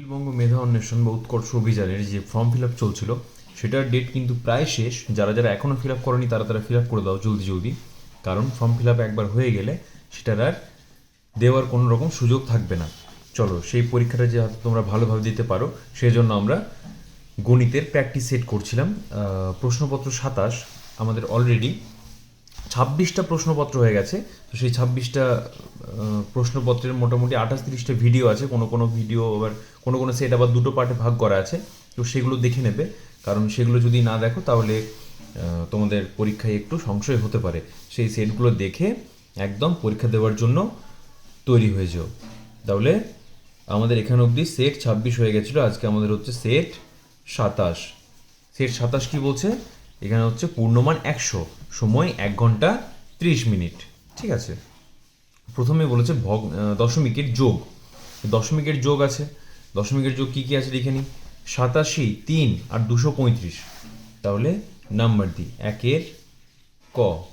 নীলবঙ্গ মেধা অন্বেষণ বা উৎকর্ষ অভিযানের যে ফর্ম ফিল আপ চলছিল, সেটার ডেট কিন্তু প্রায় শেষ। যারা যারা এখনও ফিল আপ করেনি, তারা তারা ফিল আপ করে দাও জলদি জলদি। কারণ ফর্ম ফিল আপ একবার হয়ে গেলে সেটার আর দেওয়ার কোনো রকম সুযোগ থাকবে না। চলো, সেই পরীক্ষাটা যে তোমরা ভালোভাবে দিতে পারো সেই জন্য আমরা গণিতের প্র্যাকটিস সেট করছিলাম। প্রশ্নপত্র সাতাশ, আমাদের অলরেডি ছাব্বিশটা প্রশ্নপত্র হয়ে গেছে। তো সেই ছাব্বিশটা প্রশ্নপত্রের মোটামুটি আঠাশ তিরিশটা ভিডিও আছে। কোনো কোনো ভিডিও আবার কোনো কোনো সেট আবার দুটো পার্টে ভাগ করা আছে। তো সেগুলো দেখে নেবে। কারণ সেগুলো যদি না দেখো, তাহলে তোমাদের পরীক্ষায় একটু সংশয় হতে পারে। সেই সেটগুলো দেখে একদম পরীক্ষা দেওয়ার জন্য তৈরি হয়ে যাও। তাহলে আমাদের এখানে অবধি সেট ছাব্বিশ হয়ে গেছিল। আজকে আমাদের হচ্ছে সেট সাতাশ। সেট সাতাশ কি বলছে? এখানে হচ্ছে পূর্ণমান একশো। সময় এক ঘণ্টা ত্রিশ মিনিট। ঠিক আছে? প্রথমে বলেছে ভগ দশমিকের যোগ। দশমিকের যোগ আছে। দশমিকের যোগ কি কি আছে লিখে নিই। সাতাশি, তিন আর দুশো পঁয়ত্রিশ। তাহলে নাম্বার দিই। একের ক।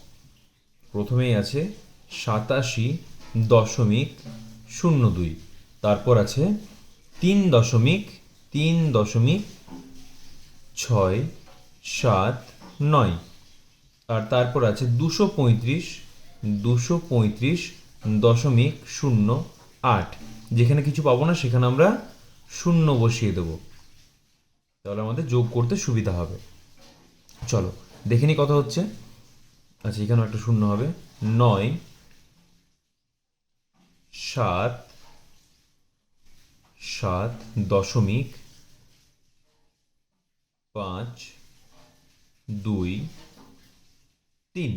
প্রথমেই আছে সাতাশি দশমিক শূন্য দুই। তারপর আছে তিন দশমিক তিন দশমিক ছয়, সাত, নয়। আর তারপর আছে দুশো পঁয়ত্রিশ দুশো পঁয়ত্রিশ, দশমিক শূন্য আট। যেখানে কিছু পাবো না, সেখানে আমরা শূন্য বসিয়ে দেবো। তাহলে আমাদের যোগ করতে সুবিধা হবে। চলো, দেখে নি কথা হচ্ছে। আচ্ছা এখানেও একটা শূন্য হবে। নয়, সাত সাত দশমিক পাঁচ, দুই তিন।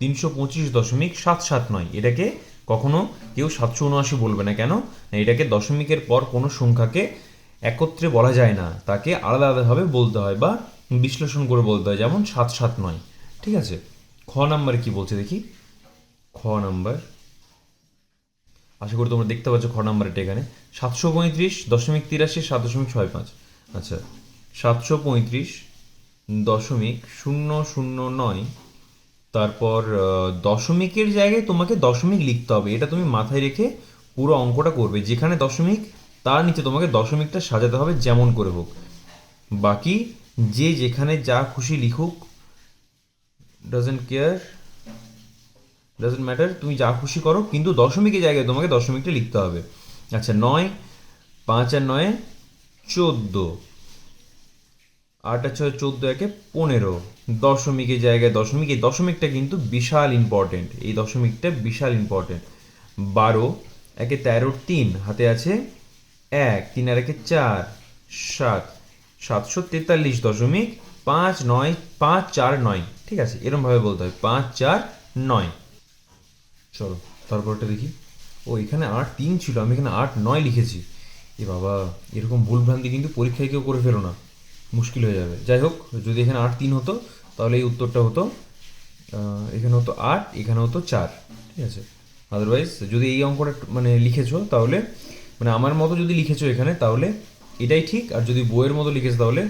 তিনশো পঁচিশ দশমিক সাত সাত নয়। এটাকে কখনো কেউ সাতশো উনআশি বলবে না। কেন? এটাকে দশমিকের পর কোনো সংখ্যাকে একত্রে বলা যায় না। তাকে আলাদা আলাদাভাবে বলতে হয় বা বিশ্লেষণ করে বলতে হয়। যেমন সাত সাত নয়। ঠিক আছে? খ নাম্বারে কি বলছে দেখি? খ নাম্বার। আশা করি তোমরা দেখতে পাচ্ছ খ নাম্বারটা এখানে। সাতশো পঁয়ত্রিশ দশমিক তিরাশি সাত দশমিক ছয় পাঁচ। আচ্ছা সাতশো পঁয়ত্রিশ দশমিক শূন্য শূন্য নয় তারপর দশমিকের জায়গায় তোমাকে দশমিক লিখতে হবে। এটা তুমি মাথায় রেখে পুরো অঙ্কটা করবে। যেখানে দশমিক, তার নিচে তোমাকে দশমিকটা সাজাতে হবে যেমন করে হোক। বাকি, যে যেখানে যা খুশি লিখুক ডাজেন্ট কেয়ার ডাজেন্ট ম্যাটার তুমি যা খুশি করো, কিন্তু দশমিকের জায়গায় তোমাকে দশমিকটা লিখতে হবে। আচ্ছা নয়, পাঁচ আর নয়, চোদ্দ। আট ছয় চোদ্দ একে পনেরো। দশমিকের জায়গায় দশমিক, এই দশমিকটা কিন্তু বিশাল ইম্পর্টেন্ট এই দশমিকটা বিশাল ইম্পর্টেন্ট বারো একে তেরো তিন, হাতে আছে এক, তিন আর একে চার, সাত। সাতশো তেতাল্লিশ দশমিক পাঁচ নয়, পাঁচ চার নয়, ঠিক আছে, এরমভাবে বলতে হয়, পাঁচ চার নয়। চলো, তারপরটা দেখি। ও, এখানে আট তিন ছিল, আমি এখানে আট নয় লিখেছি। এ বাবা, এরকম ভুলভ্রান্তি কিন্তু পরীক্ষায় কেউ করে ফেলো না। মুশকিল হয়ে যাবে। যাই হোক, যদি এখানে আট তিন হতো, তাহলে এই উত্তরটা হতো এখানে হতো আট, এখানে হতো চার, ঠিক আছে? আদারওয়াইজ যদি এই অঙ্কটা মানে লিখেছো, তাহলে মানে আমার মতো যদি লিখেছো এখানে, তাহলে এটাই ঠিক, আর যদি বইয়ের মতো লিখেছো, তাহলে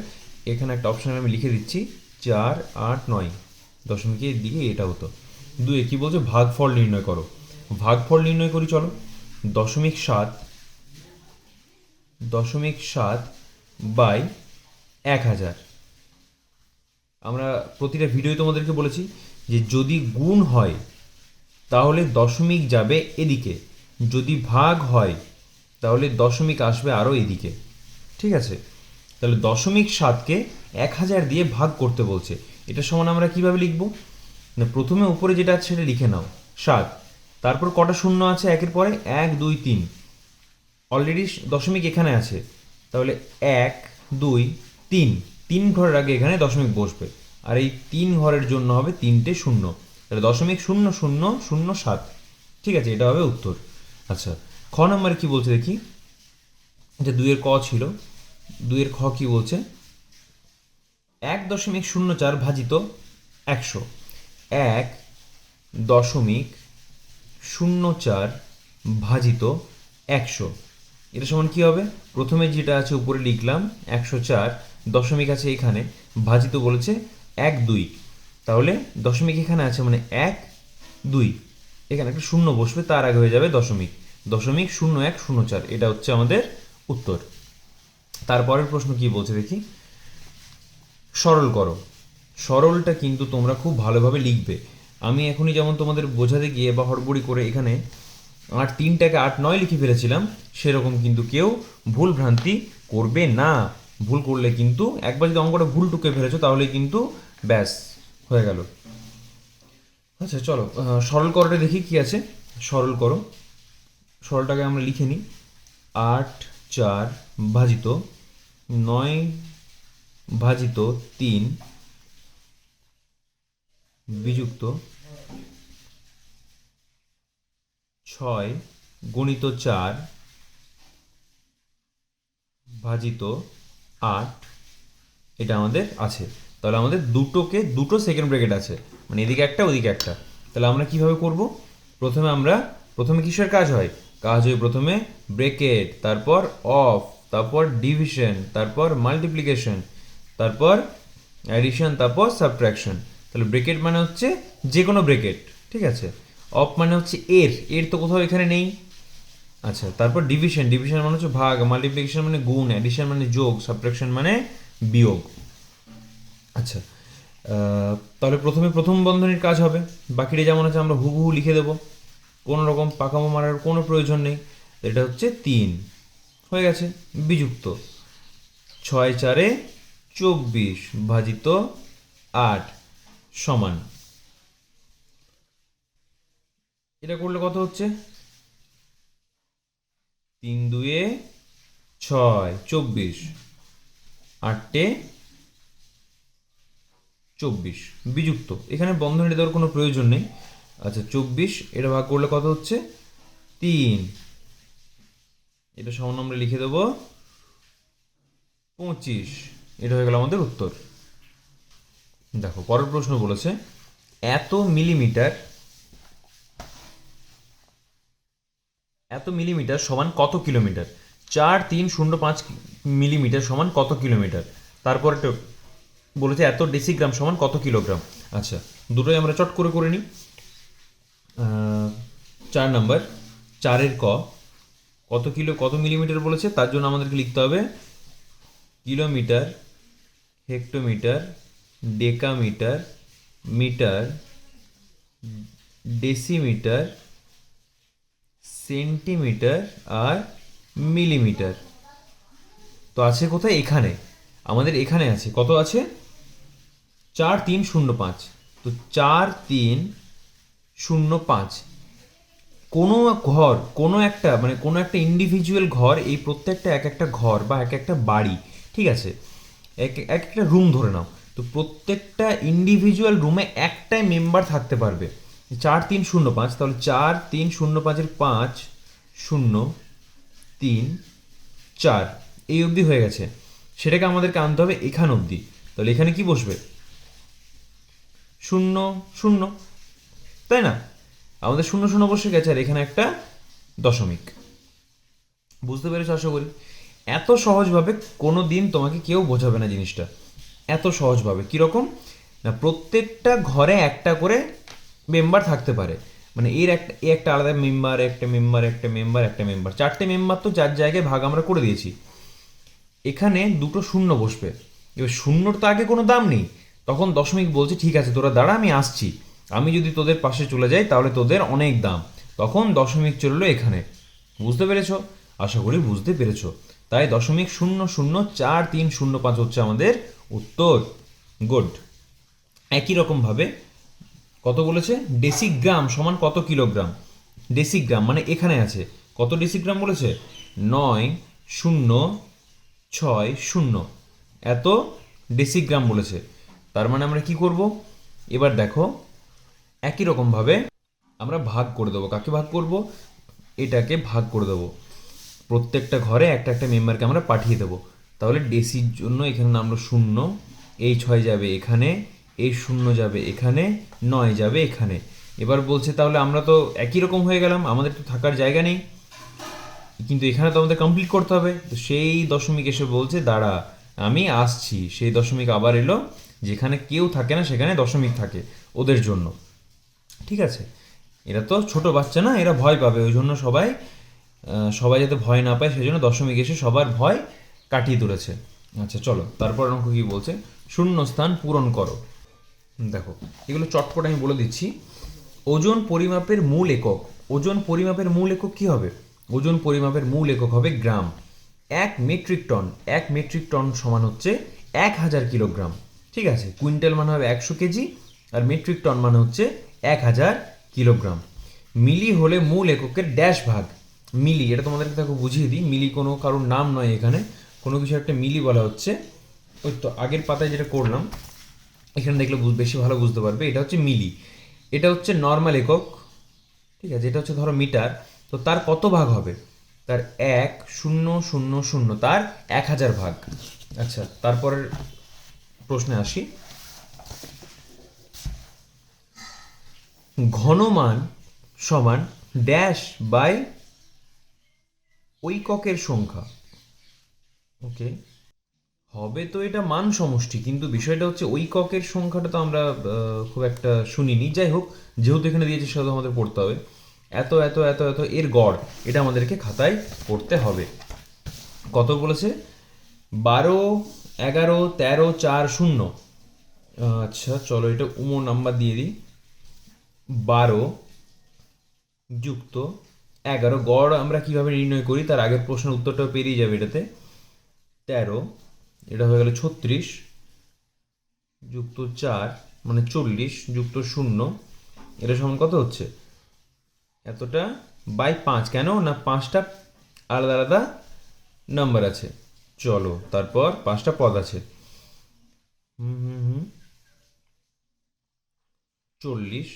এখানে একটা অপশান আমি লিখে দিচ্ছি, চার, আট, নয়। দশমিকের দিকে এটা হতো। দুয়ে, কি বলছে? ভাগফল নির্ণয় করো। ভাগফল নির্ণয় করি, চলো। দশমিক সাত দশমিক সাত বাই এক হাজার। আমরা প্রতিটা ভিডিও তোমাদেরকে বলেছি যে যদি গুণ হয়, তাহলে দশমিক যাবে এদিকে। যদি ভাগ হয়, তাহলে দশমিক আসবে আরও এদিকে। ঠিক আছে? তাহলে দশমিক সাতকে এক হাজার দিয়ে ভাগ করতে বলছে। এটা সমান আমরা কীভাবে লিখব? না, প্রথমে উপরে যেটা আছে সেটা লিখে নাও। সাত। তারপর কটা শূন্য আছে একের পরে? এক, দুই, তিন। অলরেডি দশমিক এখানে আছে। তাহলে এক, দুই তিন। তিন ঘরের আগে এখানে দশমিক বসবে। আর এই তিন ঘরের জন্য হবে তিনটে শূন্য। তাহলে দশমিক শূন্য শূন্য শূন্য, সাত। ঠিক আছে, এটা হবে উত্তর। আচ্ছা খ নাম্বারে কি বলছে দেখি? এটা দুইয়ের ক ছিল। দুইয়ের খ কি বলছে? এক দশমিক শূন্য চার ভাজিত একশো। এক দশমিক শূন্য চার ভাজিত একশো। এটা সমান কী হবে? প্রথমে যেটা আছে উপরে লিখলাম, একশো চার। দশমিক আছে এখানে, ভাজিত বলেছে এক দুই। তাহলে দশমিক এখানে আছে মানে এক দুই। এখানে একটা শূন্য বসবে, তার আগে হয়ে যাবে দশমিক। দশমিক শূন্য এক শূন্য চার, এটা হচ্ছে আমাদের উত্তর। তারপরের প্রশ্ন কি বলছে দেখি? সরল করো। সরলটা কিন্তু তোমরা খুব ভালোভাবে লিখবে। আমি এখনই যেমন তোমাদের বোঝাতে গিয়ে বা হড়বড়ি করে এখানে আট তিনটাকে আট নয় লিখে ফেলেছিলাম, সেরকম কিন্তু কেউ ভুল ভ্রান্তি করবে না। ভুল করলে কিন্তু, একবার যদি অঙ্কটা ভুল টুকে ফেলেছো, তাহলে কিন্তু ব্যাস, হয়ে গেল। আচ্ছা চলো সরল করোটা দেখি কি আছে। সরল করো। সরলটাকে আমরা লিখে নিই। আট, চার, ভাজিত। নয়, ভাজিত, তিন। বিযুক্ত। ছয়, গণিত চার। ভাজিত। আট এটা আমাদের আছে। তাহলে আমাদের দুটোকে, দুটো সেকেন্ড ব্র্যাকেট আছে। মানে এদিকে একটা, ওদিকে একটা। তাহলে আমরা কীভাবে করব? প্রথমে আমরা, প্রথমে কিসের কাজ হয়? কাজ হয় প্রথমে ব্রেকেট, তারপর অফ, তারপর ডিভিশন, তারপর মাল্টিপ্লিকেশন, তারপর অ্যাডিশন, তারপর সাবট্র্যাকশন তাহলে ব্রেকেট মানে হচ্ছে যে কোনো ব্রেকেট, ঠিক আছে? অফ মানে হচ্ছে এর এর তো কোথাও এখানে নেই। আচ্ছা তারপর ডিভিশন ডিভিশন মানে হচ্ছে ভাগ মাল্টিপ্লিকেশন মানে গুণ অ্যাডিশন মানে যোগ সাবট্রাকশন মানে বিয়োগ। আচ্ছা তাহলে প্রথমে প্রথম বন্ধনীর কাজ হবে। বাকিটা যেমন আছে আমরা হুবহু লিখে দেবো। কোনো রকম পাকামো মারার কোনো প্রয়োজন নেই। এটা হচ্ছে তিন। হয়ে গেছে, বিযুক্ত। ছয় চারে চব্বিশ ভাজিত আট সমান। এটা করলে কত হচ্ছে? তিন দুয়ে ছয়, চব্বিশ। আটটে চব্বিশ। বিযুক্ত। এখানে বন্ধনী দেওয়ার কোনো প্রয়োজন নেই। আচ্ছা চব্বিশ, এটা ভাগ করলে কত হচ্ছে? তিন। এটা সমান আমরা লিখে দেবো পঁচিশ। এটা হয়ে গেল আমাদের উত্তর। দেখো, পরের প্রশ্ন বলেছে, এত মিলিমিটার এত মিলিমিটার সমান কত কিলোমিটার? চার, তিন, শূন্য, পাঁচ মিলিমিটার সমান কত কিলোমিটার? তারপর বলেছে এত ডেসিগ্রাম সমান কত কিলোগ্রাম? আচ্ছা দুটোই আমরা চট করে করে নিই। চার নাম্বার, চারের ক। কত কিলো, কত মিলিমিটার বলেছে? তার জন্য আমাদেরকে লিখতে হবে kilometre, hectometre, decametre, metre, decimetre centimetre আর মিলিমিটার। তো আছে কোথায়? এখানে। আমাদের এখানে আছে। কত আছে? চার তিন শূন্য পাঁচ। তো চার তিন শূন্য পাঁচ। কোনো ঘর, কোনো একটা মানে কোনো একটা ইন্ডিভিজুয়াল ঘর, এই প্রত্যেকটা এক একটা ঘর বা এক একটা বাড়ি, ঠিক আছে? এক এক একটা রুম ধরে নাও। তো প্রত্যেকটা ইন্ডিভিজুয়াল রুমে একটাই মেম্বার থাকতে পারবে। চার তিন শূন্য পাঁচ, তাহলে চার তিন শূন্য পাঁচের পাঁচ শূন্য তিন চার। এই অবধি হয়ে গেছে। সেটাকে আমাদেরকে আনতে হবে এখান অবধি। তাহলে এখানে কি বসবে? শূন্য শূন্য। তাই না? আমাদের শূন্য শূন্য বসে গেছে, আর এখানে একটা দশমিক। বুঝতে পেরেছ আশা করি? এত সহজভাবে কোনো দিন তোমাকে কেউ বোঝাবে না জিনিসটা। এত সহজভাবে। কীরকম? না, প্রত্যেকটা ঘরে একটা করে মেম্বার থাকতে পারে। মানে এর একটা, এ একটা আলাদা মেম্বার একটা মেম্বার একটা মেম্বার একটা মেম্বার চারটে মেম্বার তো চার জায়গায় ভাগ আমরা করে দিয়েছি। এখানে দুটো শূন্য বসবে। এবার শূন্যর তো আগে কোনো দাম নেই। তখন দশমিক বলছে, ঠিক আছে, তোরা দাঁড়া, আমি আসছি। আমি যদি তোদের পাশে চলে যাই, তাহলে তোদের অনেক দাম। তখন দশমিক চলল এখানে। বুঝতে পেরেছ? আশা করি বুঝতে পেরেছ। তাই দশমিক শূন্য শূন্য চার তিন শূন্য পাঁচ হচ্ছে আমাদের উত্তর। গুড। একই রকমভাবে কত বলেছে? ডেসিগ্রাম সমান কত কিলোগ্রাম? ডেসিগ্রাম মানে এখানে আছে। কত ডেসিগ্রাম বলেছে? নয় শূন্য ছয় শূন্য। এত ডেসিগ্রাম বলেছে। তার মানে আমরা কি করব? এবার দেখো, একই রকমভাবে আমরা ভাগ করে দেবো। কাকে ভাগ করব? এটাকে ভাগ করে দেবো। প্রত্যেকটা ঘরে একটা একটা মেম্বারকে আমরা পাঠিয়ে দেবো। তাহলে ডেসির জন্য এখানে নামলো শূন্য এই ছয় যাবে এখানে এই শূন্য যাবে এখানে, নয় যাবে এখানে। এবার বলছে তাহলে আমরা তো একই রকম হয়ে গেলাম, আমাদের তো থাকার জায়গা নেই। কিন্তু এখানে তো আমাদের কমপ্লিট করতে হবে। তো সেই দশমিক এসে বলছে, দাঁড়া, আমি আসছি। সেই দশমিক আবার এলো, যেখানে কেউ থাকে না, সেখানে দশমিক থাকে ওদের জন্য। ঠিক আছে? এরা তো ছোট বাচ্চা না, এরা ভয় পাবে। ওই জন্য সবাই সবাই যাতে ভয় না পায় সেই জন্য দশমিক এসে সবার ভয় কাটিয়ে তুলেছে। আচ্ছা চলো, তারপর অঙ্ক কি বলছে? শূন্য স্থান পূরণ করো। দেখো, এগুলো চটপট আমি বলে দিচ্ছি। ওজন পরিমাপের মূল একক, ওজন পরিমাপের মূল একক কি হবে? ওজন পরিমাপের মূল একক হবে গ্রাম। এক মেট্রিক টন, এক মেট্রিক টন সমান হচ্ছে এক হাজার কিলোগ্রাম। ঠিক আছে, কুইন্টাল মানে হবে একশো কেজি আর মেট্রিক টন মানে হচ্ছে এক হাজার কিলোগ্রাম। মিলি হলে মূল এককের ড্যাশ ভাগ। মিলি, এটা তোমাদেরকে দেখো বুঝিয়ে দিই, মিলি কোনো কারোর নাম নয় এখানে। কোনো কিছু একটা মিলি বলা হচ্ছে। ওই তো আগের পাতায় যেটা করলাম এখানে দেখলে বেশি ভালো বুঝতে পারবে। এটা হচ্ছে মিলি। এটা হচ্ছে নর্মাল একক, ঠিক আছে? এটা হচ্ছে ধরো মিটার। তো তার কত ভাগ হবে? তার এক, শূন্য শূন্য শূন্য। তার এক হাজার ভাগ। আচ্ছা তারপরের প্রশ্নে আসি। ঘনমান সমান ড্যাশ বাই ঐককের সংখ্যা। ওকে হবে তো এটা মান সমষ্টি কিন্তু বিষয়টা হচ্ছে ঐককের সংখ্যাটা তো আমরা খুব একটা শুনিনি। যাই হোক, যেহেতু এখানে দিয়েছে সেটা আমাদের পড়তে হবে। এত এত এত এত এর গড়, এটা আমাদেরকে খাতায় পড়তে হবে। কত বলেছে? বারো, এগারো, তেরো, চার, শূন্য। আচ্ছা চলো এটা উমো নাম্বার দিয়ে দিই। বারো যুক্ত এগারো। গড় আমরা কীভাবে নির্ণয় করি? তার আগের প্রশ্নের উত্তরটাও পেরিয়ে যাবে এটাতে। তেরো এটা হয়ে গেল ছত্রিশ যুক্ত চার মানে চল্লিশ যুক্ত শূন্য। এটা সমান কত হচ্ছে? এতটা বাই পাঁচ কেন? না পাঁচটা আলাদা আলাদা নাম্বার আছে। চলো, তারপর পাঁচটা পদ আছে। হুম হুম হুম। চল্লিশ।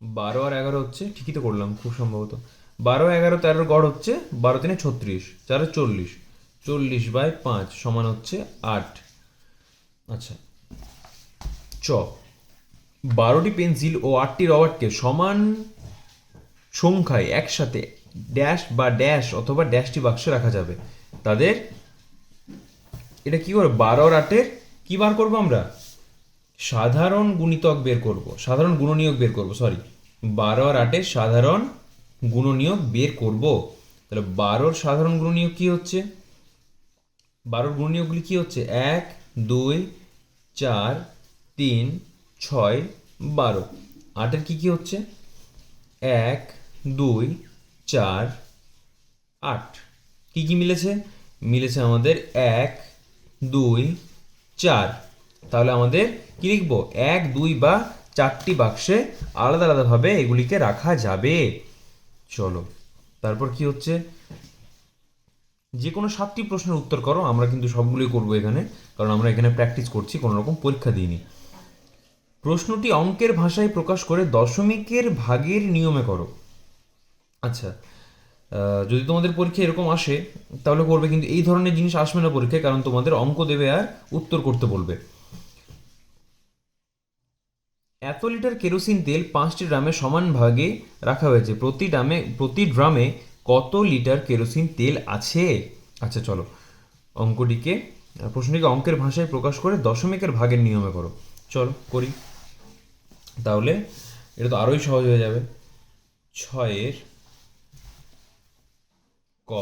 বারো আর এগারো হচ্ছে, ঠিকই তো করলাম, খুব সম্ভবত। বারো, এগারো, তেরোর গড় হচ্ছে বারো তিনে ছত্রিশ, চারে চল্লিশ। চল্লিশ বাই পাঁচ সমান হচ্ছে আট। আচ্ছা চ। বারোটি পেন্সিল ও আটটি রবারকে সমান সংখ্যায় একসাথে ড্যাশ বা ড্যাশ অথবা ড্যাশটি বাক্সে রাখা যাবে। তাদের এটা কি করব বারো আর আটের কি বার করব আমরা? সাধারণ গুণিতক বের করব। সাধারণ গুণনীয়ক বের করব সরি বারো আর আটের সাধারণ গুণনীয়ক বের করব, তাহলে বারোর সাধারণ গুণনীয়ক কি হচ্ছে? বারোর গুণনীয়কগুলি কি হচ্ছে? এক, দুই, চার, তিন, ছয়, বারো। আটের কি কি হচ্ছে? এক, দুই, চার, আট। কি কি মিলেছে? মিলেছে আমাদের এক, দুই, চার। তাহলে আমাদের কি লিখব? এক, দুই বা চারটি বাক্সে আলাদা আলাদাভাবে এগুলিকে রাখা যাবে। চলো। তারপর কি হচ্ছে? যে কোনো সাতটি প্রশ্নের উত্তর করো, আমরা কিন্তু সবগুলোই করব এখানে, কারণ আমরা এখানে প্র্যাকটিস করছি, কোনো রকম পরীক্ষা দিইনি। প্রশ্নটি অঙ্কের ভাষায় প্রকাশ করে দশমিকের ভাগের নিয়মে করো। আচ্ছা যদি তোমাদের পরীক্ষা এরকম আসে, তাহলে করবে, কিন্তু এই ধরনের জিনিস আসবে না পরীক্ষায়, কারণ তোমাদের অঙ্ক দেবে আর উত্তর করতে বলবে। এত লিটার কেরোসিন তেল পাঁচটি ড্রামে সমান ভাগে রাখা হয়েছে। প্রতি ড্রামে প্রতি ড্রামে কত লিটার কেরোসিন তেল আছে? আচ্ছা চলো। অঙ্কটিকে প্রশ্নটিকে অঙ্কের ভাষায় প্রকাশ করে দশমিকের ভাগের নিয়মে করো। চলো, করি। তাহলে, এটা তো আরোই সহজ হয়ে যাবে। ছয়ের ক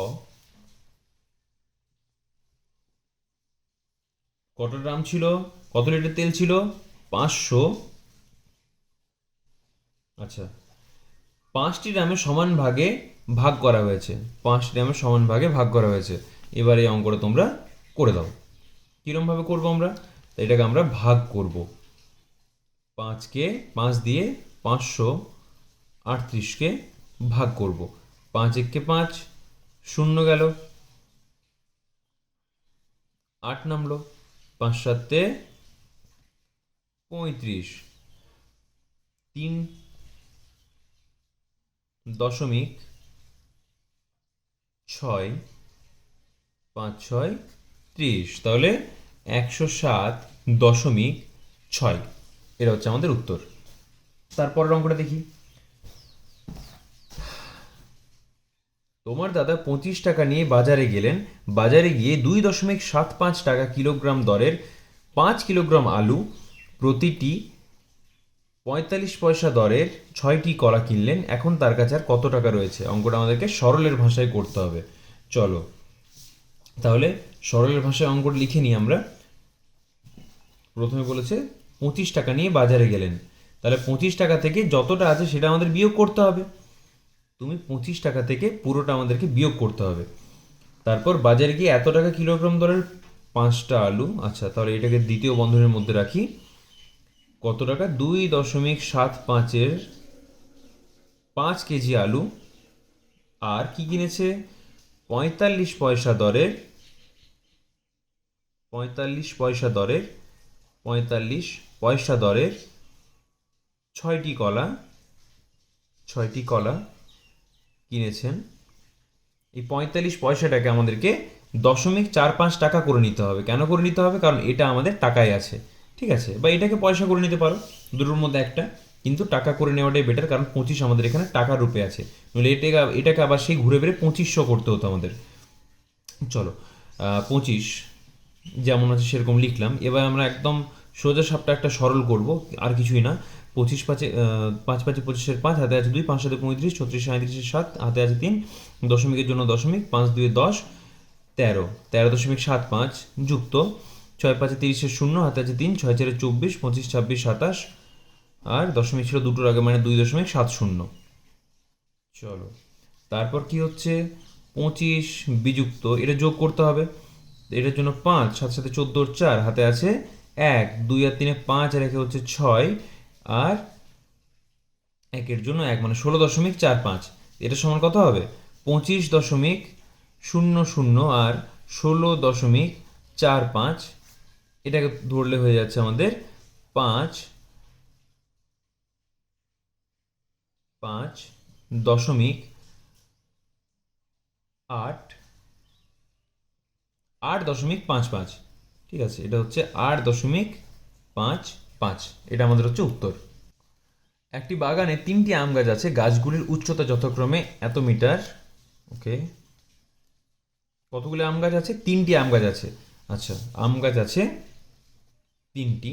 কত গ্রাম ছিল? কত লিটার তেল ছিল? পাঁচশো আচ্ছা। পাঁচটি ড্রামে সমান ভাগে ভাগ করা হয়েছে। পাঁচটি ড্রামে সমান ভাগে ভাগ করা হয়েছে। এবার এই অঙ্কটা তোমরা করে দাও। কীরমভাবে করব আমরা? এটাকে আমরা ভাগ করব। পাঁচকে পাঁচ দিয়ে পাঁচশো আটত্রিশকে ভাগ করব। পাঁচ এককে পাঁচ, শূন্য গেল। আট নামলো। পাঁচ সাতে পঁয়ত্রিশ। তিন দশমিক ছয় পাঁচ ছয় ত্রিশ। তাহলে একশো সাত দশমিক ছয়। এটা হচ্ছে আমাদের উত্তর। তারপরের অঙ্কটা দেখি। তোমার দাদা পঁচিশ টাকা নিয়ে বাজারে গেলেন। বাজারে গিয়ে দুই দশমিক সাত পাঁচ টাকা কিলোগ্রাম দরের পাঁচ কিলোগ্রাম আলু প্রতিটি পঁয়তাল্লিশ পয়সা দরের ছয়টি কলা কিনলেন। এখন তার কাছে আর কত টাকা রয়েছে? অঙ্কটা আমাদেরকে সরলের ভাষায় করতে হবে। চলো। তাহলে সরলের ভাষায় অঙ্কটা লিখে নিই আমরা। প্রথমে বলেছে, পঁচিশ টাকা নিয়ে বাজারে গেলেন। তাহলে পঁচিশ টাকা থেকে যতটা আছে সেটা আমাদের বিয়োগ করতে হবে। তুমি পঁচিশ টাকা থেকে পুরোটা আমাদেরকে বিয়োগ করতে হবে। তারপর বাজারে গিয়ে এত টাকা কিলোগ্রাম দরের পাঁচটা আলু আচ্ছা তাহলে এটাকে দ্বিতীয় বন্ধনের মধ্যে রাখি। কত টাকা? দুই দশমিক সাত পাঁচের পাঁচ কেজি আলু। আর কি কিনেছে? পঁয়তাল্লিশ পয়সা দরের পঁয়তাল্লিশ পয়সা দরের পঁয়তাল্লিশ পয়সা দরের ছয়টি কলা ছয়টি কলা কিনেছেন। এই পঁয়তাল্লিশ পয়সাটাকে আমাদেরকে দশমিক চার পাঁচ টাকা করে নিতে হবে। কেন করে নিতে হবে? কারণ এটা আমাদের টাকায় আছে। ঠিক আছে? বা এটাকে পয়সা করে নিতে পারো, দুটোর মধ্যে একটা। কিন্তু টাকা করে নেওয়াটাই বেটার কারণ পঁচিশ আমাদের এখানে টাকার রূপে আছে। নইলে এটাকে এটাকে আবার সেই ঘুরে বেড়ে পঁচিশশো করতে হতো আমাদের। চলো পঁচিশ, যেমন আছে সেরকম লিখলাম। এবার আমরা একদম সোজা সাপটা একটা সরল করব, আর কিছুই না। পঁচিশ পাঁচে পাঁচ পাঁচে পঁচিশের পাঁচ, হাতে আছে দুই, পাঁচ সাথে পঁয়ত্রিশ, ছত্রিশ সাঁত্রিশের সাত, হাতে আছে তিন, দশমিকের জন্য দশমিক, পাঁচ দুই দশ, তেরো। তেরো দশমিক সাত পাঁচ, যুক্ত। ছয় পাঁচে তিরিশের শূন্য, হাতে আছে তিন, ছয় চারে চব্বিশ, পঁচিশ ছাব্বিশ সাতাশ, আর দশমিক ছিল দুটোর আগে মানে দুই দশমিক সাত শূন্য। চলো। তারপর কি হচ্ছে? পঁচিশ বিযুক্ত, এটা যোগ করতে হবে। এটার জন্য পাঁচ, সাথে সাথে চোদ্দোর চার, হাতে আছে এক, দুই আর তিনে পাঁচ, আর একে হচ্ছে ছয়, আর একের জন্য এক মানে ষোলো দশমিক চার পাঁচ। এটা সমান কত হবে? পঁচিশ দশমিক শূন্য শূন্য, আর ষোলো দশমিক চার পাঁচ এটাকে ধরলে হয়ে যাচ্ছে আমাদের পাঁচ পাঁচ দশমিক আট আট দশমিক পাঁচ পাঁচ। ঠিক আছে, এটা হচ্ছে আট দশমিক পাঁচ পাঁচ। এটা আমাদের হচ্ছে উত্তর। একটি বাগানে তিনটি আম গাছ আছে। গাছগুলির উচ্চতা যথাক্রমে এত মিটার। ওকে। কতগুলি আম গাছ আছে? তিনটি আম গাছ আছে। আচ্ছা আম গাছ আছে তিনটি।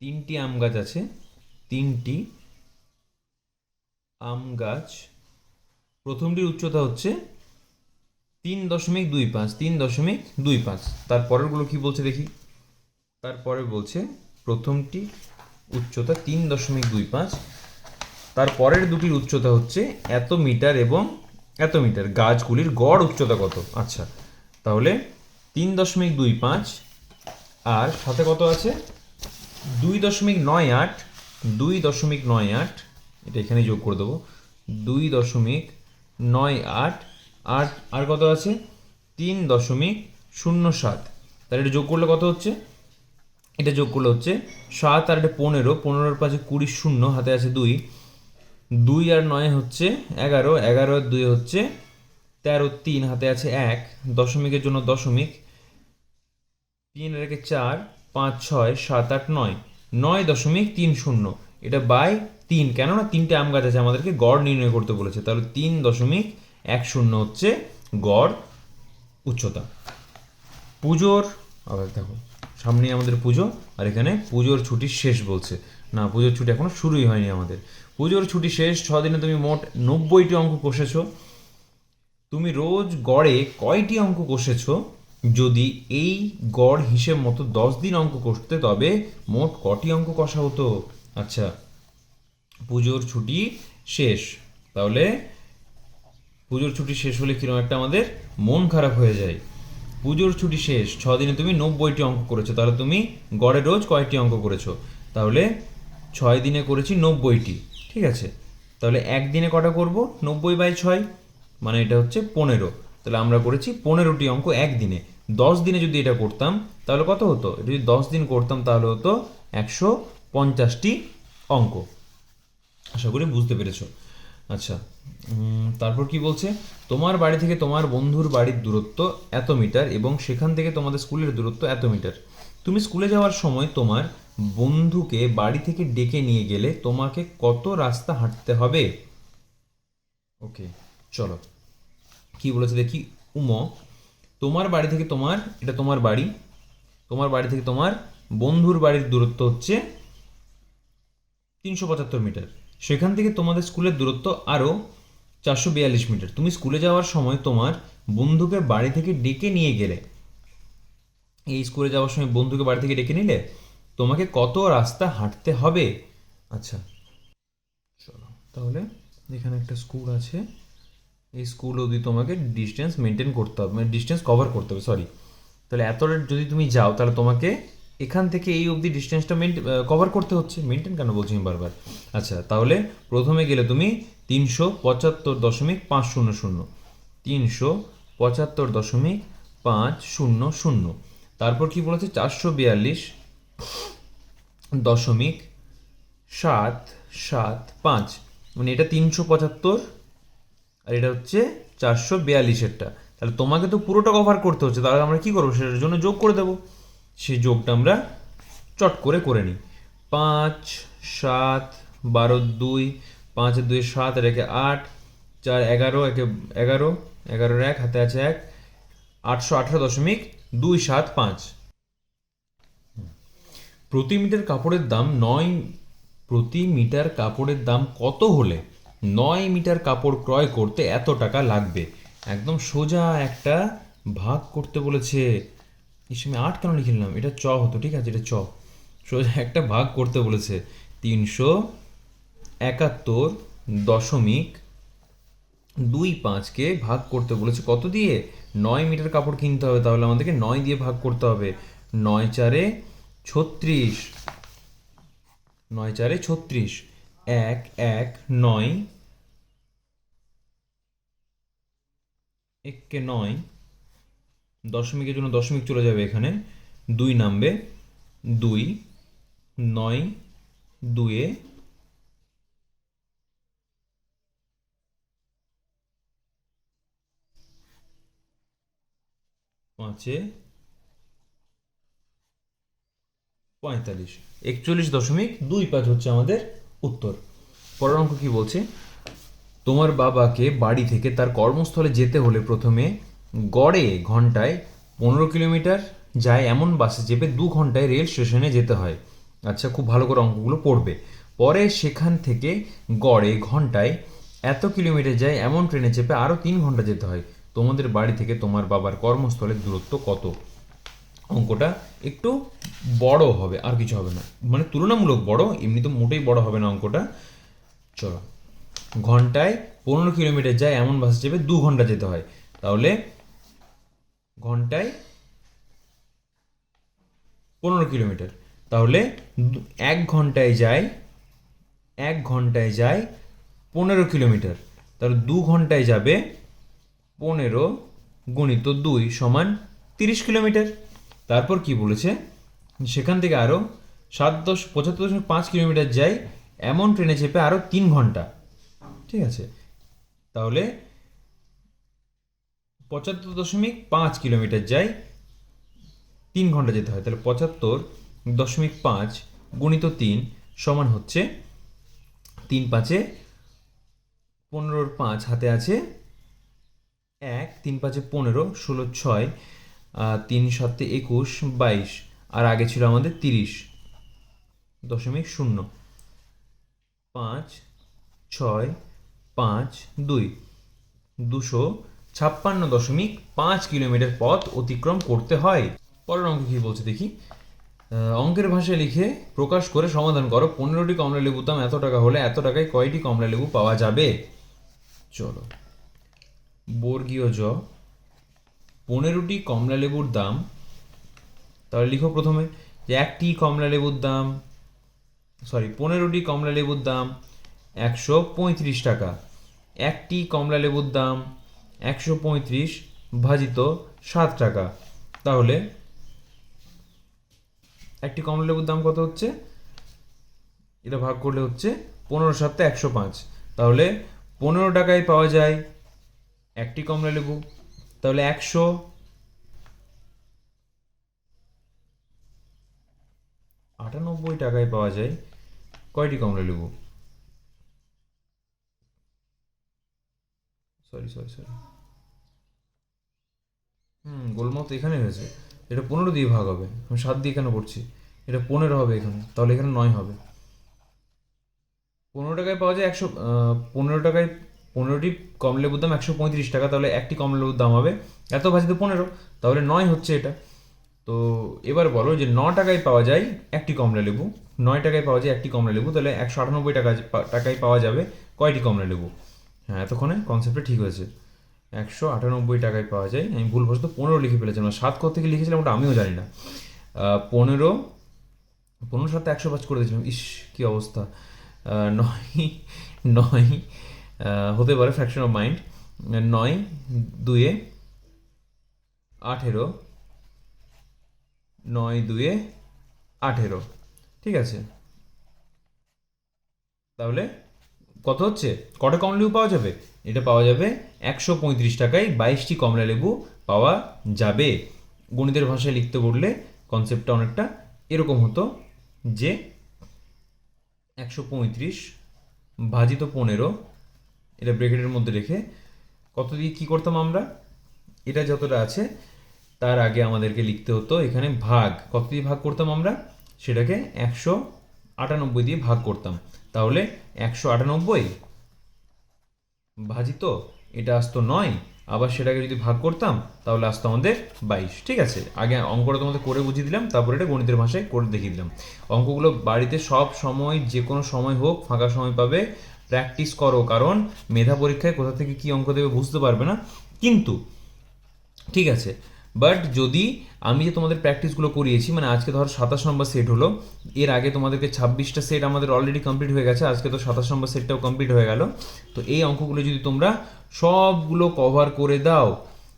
তিনটি আম গাছ আছে। তিনটি আম গাছ। প্রথমটির উচ্চতা হচ্ছে তিন দশমিক দুই পাঁচ, তিন দশমিক দুই পাঁচ। তারপরেরগুলো কি বলছে দেখি? তারপরে বলছে প্রথমটি উচ্চতা তিন দশমিক দুই পাঁচ। তারপরের দুটির উচ্চতা হচ্ছে এত মিটার এবং এত মিটার। গাছগুলির গড় উচ্চতা কত? আচ্ছা তাহলে তিন দশমিক দুই পাঁচ আর সাথে কত আছে? দুই দশমিক নয় আট, দুই দশমিক নয় আট, এটা এখানে যোগ করে দেবো। দুই দশমিক নয় আট আট, আর কত আছে? তিন দশমিক শূন্য সাত। তাহলে এটা যোগ করলে কত হচ্ছে? এটা যোগ করলে হচ্ছে সাত আর এটা পনেরো, পনেরোর পাশে কুড়ি শূন্য, হাতে আছে দুই। দুই আর নয় হচ্ছে এগারো এগারো আর দুই হচ্ছে তেরো তিন, হাতে আছে এক। দশমিকের জন্য দশমিক তিন রেখে চার, পাঁচ ছয়, সাত আট নয়। নয় দশমিক তিন শূন্য। এটা বাই তিন। কেননা তিনটে আম গাছ আছে, আমাদেরকে গড় নির্ণয় করতে বলেছে। তাহলে তিন দশমিক এক শূন্য হচ্ছে গড় উচ্চতা। পুজোর, আবার দেখো সামনে আমাদের পুজো, আর এখানে পুজোর ছুটি শেষ বলছে। না, পুজোর ছুটি এখনও শুরুই হয়নি আমাদের। পুজোর ছুটি শেষ, ছ দিনে তুমি মোট নব্বইটি অঙ্ক কষেছো। তুমি রোজ গড়ে কয়টি অঙ্ক কষেছো? যদি এই গড় হিসেব মতো দশ দিন অঙ্ক কষতে তবে মোট কটি অঙ্ক কষা হতো? আচ্ছা পুজোর ছুটি শেষ। তাহলে পুজোর ছুটি শেষ হলে কীরকম একটা আমাদের মন খারাপ হয়ে যায়। পুজোর ছুটি শেষ, ছ দিনে তুমি নব্বইটি অঙ্ক করেছ, তাহলে তুমি গড়ে রোজ কয়টি অঙ্ক করেছ? তাহলে ছয় দিনে করেছি নব্বইটি, ঠিক আছে? তাহলে একদিনে কটা করব? নব্বই বাই ছয় মানে এটা হচ্ছে পনেরো। তাহলে আমরা করেছি পনেরোটি অঙ্ক একদিনে। দশ দিনে যদি এটা করতাম, তাহলে কত হতো? এটা যদি দশ দিন করতাম, তাহলে হতো একশো পঞ্চাশটি অঙ্ক। আশা করি বুঝতে পেরেছ। আচ্ছা তারপর কি বলছে? তোমার বাড়ি থেকে তোমার বন্ধুর বাড়ির দূরত্ব এত মিটার এবং সেখান থেকে তোমাদের স্কুলের দূরত্ব এত মিটার। তুমি স্কুলে যাওয়ার সময় তোমার বন্ধুকে বাড়ি থেকে ডেকে নিয়ে গেলে তোমাকে কত রাস্তা হাঁটতে হবে? ওকে, চলো। কি বলেছে? দেখি, উম তোমার বাড়ি থেকে তোমার, এটা তোমার বাড়ি। তোমার বাড়ি থেকে তোমার বন্ধুর বাড়ির দূরত্ব হচ্ছে তিনশো পঁচাত্তর মিটার। সেখান থেকে তোমাদের স্কুলের দূরত্ব আরও চারশো বিয়াল্লিশ মিটার। তুমি স্কুলে যাওয়ার সময় তোমার বন্ধুকে বাড়ি থেকে ডেকে নিয়ে গেলে। এই স্কুলে যাওয়ার সময় বন্ধুকে বাড়ি থেকে ডেকে নিলে তোমাকে কত রাস্তা হাঁটতে হবে? আচ্ছা চলো। তাহলে এখানে একটা স্কুল আছে। এই স্কুল অবধি তোমাকে ডিস্টেন্স মেনটেন করতে হবে মানে ডিস্টেন্স কভার করতে হবে সরি তাহলে এতটা যদি তুমি যাও, তাহলে তোমাকে এখান থেকে এই অবধি ডিস্টেন্সটা মেনটেন কভার করতে হচ্ছে। মেনটেন কেন বলছি আমি বারবার? আচ্ছা তাহলে প্রথমে গেলে তুমি তিনশো পঁচাত্তর দশমিক পাঁচ শূন্য শূন্য। তিনশো পঁচাত্তর দশমিক পাঁচ শূন্য শূন্য। তারপর কি বলেছে? চারশো বিয়াল্লিশ দশমিক সাত সাত পাঁচ। মানে এটা তিনশো পঁচাত্তর আর এটা হচ্ছে চারশো বিয়াল্লিশেরটা। তাহলে তোমাকে তো পুরোটা কভার করতে হচ্ছে, তাহলে আমরা কি করব? সেটার জন্য যোগ করে দেবো। সেই যোগটা আমরা চট করে করে নিই। পাঁচ, সাত, বারো, দুই, পাঁচ, দুই, সাত, আর একে আট, চার, এগারো, একে এগারো, এগারোর এক, হাতে আছে এক, আটশো আঠারো দশমিক দুই সাত পাঁচ। প্রতি মিটার কাপড়ের দাম নয়, প্রতি মিটার কাপড়ের দাম কত হলে নয় মিটার কাপড় ক্রয় করতে এত টাকা লাগবে। একদম সোজা একটা ভাগ করতে বলেছে। ইস, আমি আট কেন লিখে নিলাম এটা চ হতো, ঠিক আছে, এটা চ। সোজা একটা ভাগ করতে বলেছে। তিনশো একাত্তর দশমিক দুই পাঁচকে ভাগ করতে বলেছে। কত দিয়ে? নয় মিটার কাপড় কিনতে হবে, তাহলে আমাদেরকে নয় দিয়ে ভাগ করতে হবে। নয় চারে ছত্রিশ। নয় চারে ছত্রিশ। এক এক, নয়। এককে নয়। দশমিকের জন্য দশমিক চলে যাবে এখানে। দুই নামবে। দুই, নয়, দুয়ে। পাঁচে। পঁয়তাল্লিশ। একচল্লিশ দশমিক দুই পাঁচ হচ্ছে আমাদের উত্তর। পরের অঙ্ক কি বলছে? তোমার বাবাকে বাড়ি থেকে তার কর্মস্থলে যেতে হলে প্রথমে গড়ে ঘন্টায় পনেরো কিলোমিটার যায় এমন বাসে চেপে দু ঘন্টায় রেল স্টেশনে যেতে হয়। আচ্ছা খুব ভালো করে অঙ্কগুলো পড়বে। পরে সেখান থেকে গড়ে ঘন্টায় এত কিলোমিটার যায় এমন ট্রেনে চেপে আরও তিন ঘণ্টা যেতে হয়। তোমাদের বাড়ি থেকে তোমার বাবার কর্মস্থলের দূরত্ব কত? অঙ্কটা একটু বড় হবে, আর কিছু হবে না। মানে তুলনামূলক বড়, এমনি তো মোটেই বড় হবে না অঙ্কটা। চলো। ঘন্টায় পনেরো কিলোমিটার যায়, এমন বাসে চেপে দু ঘণ্টা যেতে হয়। তাহলে ঘন্টায় পনেরো কিলোমিটার। তাহলে এক ঘন্টায় যায়, এক ঘন্টায় যায় পনেরো কিলোমিটার। তাহলে দু ঘন্টায় যাবে পনেরো গুণিত দুই সমান তিরিশ কিলোমিটার। তারপর কি বলেছে? সেখান থেকে আরও সাত দশ পঁচাত্তর দশমিক পাঁচ কিলোমিটার যায় এমন ট্রেনে চেপে আরও তিন ঘণ্টা। ঠিক আছে? তাহলে পঁচাত্তর দশমিক পাঁচ কিলোমিটার যায় তিন ঘণ্টা যেতে হয়। তাহলে পঁচাত্তর দশমিক পাঁচ গুণিত তিন সমান হচ্ছে তিন পাঁচে পনেরোর পাঁচ হাতে আছে এক, তিন পাঁচে পনেরো, ষোলো ছয় তিন সাতে একুশ, বাইশ। আর আগে ছিল আমাদের তিরিশ। দশমিক শূন্য। পাঁচ, ছয়, পাঁচ, দুই। দুশো ছাপ্পান্ন দশমিক পাঁচ কিলোমিটার পথ অতিক্রম করতে হয়। পরের অঙ্ক কী বলছে দেখি। অঙ্কের ভাষায় লিখে প্রকাশ করে সমাধান করো। পনেরোটি কমলা লেবুর দাম এত টাকা হলে এত টাকায় কয়টি কমলা লেবু পাওয়া যাবে? চলো। বর্গীয় জ। পনেরোটি কমলা লেবুর দাম, তাহলে লিখো প্রথমে, যে একটি কমলা লেবুর দাম সরি পনেরোটি কমলা লেবুর দাম একশো পঁয়ত্রিশ টাকা। একটি কমলা লেবুর দাম একশো পঁয়ত্রিশ ভাজিত সাত টাকা। তাহলে একটি কমলা লেবুর দাম কত হচ্ছে? এটা ভাগ করলে হচ্ছে পনেরো সাতটা একশো পাঁচ। তাহলে পনেরো টাকায় পাওয়া যায় একটি কমলা লেবু। তাহলে একশো আটানব্বই টাকায় পাওয়া যায়। কয়টি কমলা লেবু? সরি সরি সরি হুম গোলমাল তো এখানে হয়েছে। এটা পনেরো দিয়ে ভাগ হবে। আমি সাত দিয়ে এখানে করছি এটা পনেরো হবে এখানে। তাহলে এখানে নয় হবে। পনেরো টাকায় পাওয়া যায় একশো পনেরো টাকায় পনেরোটি কমলা লেবুর দাম একশো পঁয়ত্রিশ টাকা, তাহলে একটি কমলেবুর দাম হবে। এত ভাজিতে পনেরো, তাহলে নয় হচ্ছে এটা। তো এবার বলো যে ন টাকায় পাওয়া যায় একটি কমলা লেবু, নয় টাকায় পাওয়া যায় একটি কমলা লেবু, তাহলে একশো আটানব্বই টাকা টাকায় পাওয়া যাবে কয়টি কমলা লেবু? হ্যাঁ এতক্ষণে কনসেপ্টটা ঠিক হয়েছে। একশো আটানব্বই টাকায় পাওয়া যায়, আমি ভুলবশত পনেরো লিখে ফেলেছিলাম সাত কত থেকে লিখেছিলাম ওটা আমিও জানি না। পনেরো পনেরো সাথে একশো পাঁচ করে দিয়েছিলাম, ইস, কী অবস্থা। নয় নয় হতে পারে ফ্র্যাকশন অফ মাইন্ড নয়, দুয়ে আঠেরো, নয়, দুয়ে আঠেরো। ঠিক আছে? তাহলে কত হচ্ছে? কটা কমলা লেবু পাওয়া যাবে? এটা পাওয়া যাবে একশো পঁয়ত্রিশ টাকায় বাইশটি কমলা লেবু পাওয়া যাবে। গণিতের ভাষায় লিখতে বললে কনসেপ্টটা অনেকটা এরকম হতো যে একশো পঁয়ত্রিশ ভাজিত পনেরো এটা ব্রেকেটের মধ্যে রেখে কত দিয়ে কী করতাম আমরা? এটা যতটা আছে, তার আগে আমাদেরকে লিখতে হতো এখানে ভাগ। কত দিয়ে ভাগ করতাম আমরা? সেটাকে একশো আটানব্বই দিয়ে ভাগ করতাম। তাহলে একশো আটানব্বই ভাজিত, এটা আসতো নয়। আবার সেটাকে যদি ভাগ করতাম, তাহলে আসতো আমাদের বাইশ। ঠিক আছে? আগে অঙ্কটা তোমাদের করে বুঝিয়ে দিলাম, তারপরে এটা গণিতের ভাষায় করে দেখিয়ে দিলাম। অঙ্কগুলো বাড়িতে সব সময় যে কোনো সময় হোক, ফাঁকা সময় পাবে। প্র্যাকটিস করো, কারণ মেধা পরীক্ষায় কোথা থেকে কি অঙ্ক দেবে বুঝতে পারবে না। কিন্তু, ঠিক আছে বাট যদি আমি যে তোমাদের প্র্যাকটিসগুলো করিয়েছি মানে আজকে ধরো সাতাশ নম্বর সেট হলো, এর আগে তোমাদেরকে ছাব্বিশটা সেট আমাদের অলরেডি কমপ্লিট হয়ে গেছে, আজকে তো সাতাশ নম্বর সেটটাও কমপ্লিট হয়ে গেল। তো এই অঙ্কগুলো যদি তোমরা সবগুলো কভার করে দাও,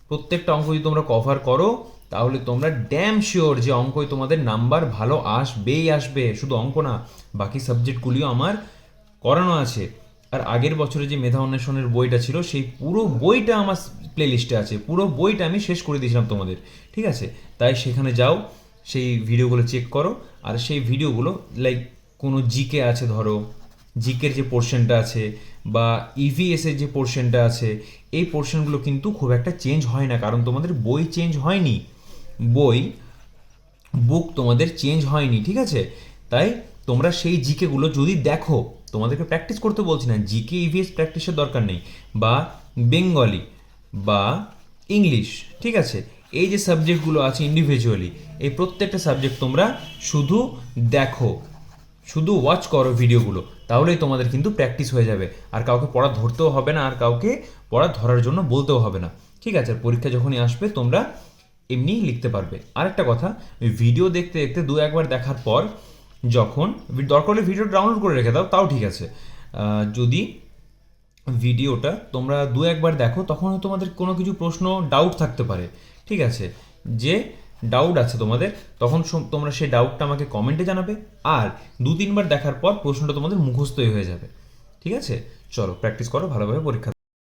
প্রত্যেকটা অঙ্ক যদি তোমরা কভার করো, তাহলে তোমরা ড্যাম শিওর যে অঙ্কই তোমাদের নাম্বার ভালো আসবেই আসবে। শুধু অঙ্ক না, বাকি সাবজেক্টগুলিও আমার করানো আছে। আর আগের বছরে যে মেধা অন্বেষণের বইটা ছিল, সেই পুরো বইটা আমার প্লে লিস্টে আছে। পুরো বইটা আমি শেষ করে দিয়েছিলাম তোমাদের। ঠিক আছে? তাই সেখানে যাও, সেই ভিডিওগুলো চেক করো, আর সেই ভিডিওগুলো লাইক কোনো জিকে আছে ধরো জিকের যে পোর্শনটা আছে, বা ইভিএসের যে পোর্শনটা আছে, এই পোর্শনগুলো কিন্তু খুব একটা চেঞ্জ হয় না, কারণ তোমাদের বই চেঞ্জ হয়নি। বই বুক তোমাদের চেঞ্জ হয়নি, ঠিক আছে? তাই তোমরা সেই জিকেগুলো যদি দেখো তোমাদেরকে প্র্যাকটিস করতে বলছি না জিকে ইভিএস প্র্যাকটিসের দরকার নেই, বা বেঙ্গলি বা ইংলিশ ঠিক আছে? এই যে সাবজেক্টগুলো আছে ইন্ডিভিজুয়ালি এই প্রত্যেকটা সাবজেক্ট তোমরা শুধু দেখো, শুধু ওয়াচ করো ভিডিওগুলো তাহলেই তোমাদের কিন্তু প্র্যাকটিস হয়ে যাবে। আর কাউকে পড়া ধরতেও হবে না, আর কাউকে পড়া ধরার জন্য বলতেও হবে না, ঠিক আছে? আর পরীক্ষা যখনই আসবে, তোমরা এমনি লিখতে পারবে। আরেকটা কথা ভিডিও দেখতে দেখতে দু একবার দেখার পর যখন দরকার হলে ভিডিও ডাউনলোড করে রেখে দাও, তাও ঠিক আছে। যদি ভিডিওটা তোমরা দু একবার দেখো, তখন তোমাদের কোনো কিছু প্রশ্ন ডাউট থাকতে পারে। ঠিক আছে? যে ডাউট আছে তোমাদের, তখন তোমরা সেই ডাউটটা আমাকে কমেন্টে জানাবে, আর দু তিনবার দেখার পর প্রশ্নটা তোমাদের মুখস্থই হয়ে যাবে। ঠিক আছে? চলো প্র্যাকটিস করো, ভালোভাবে পরীক্ষা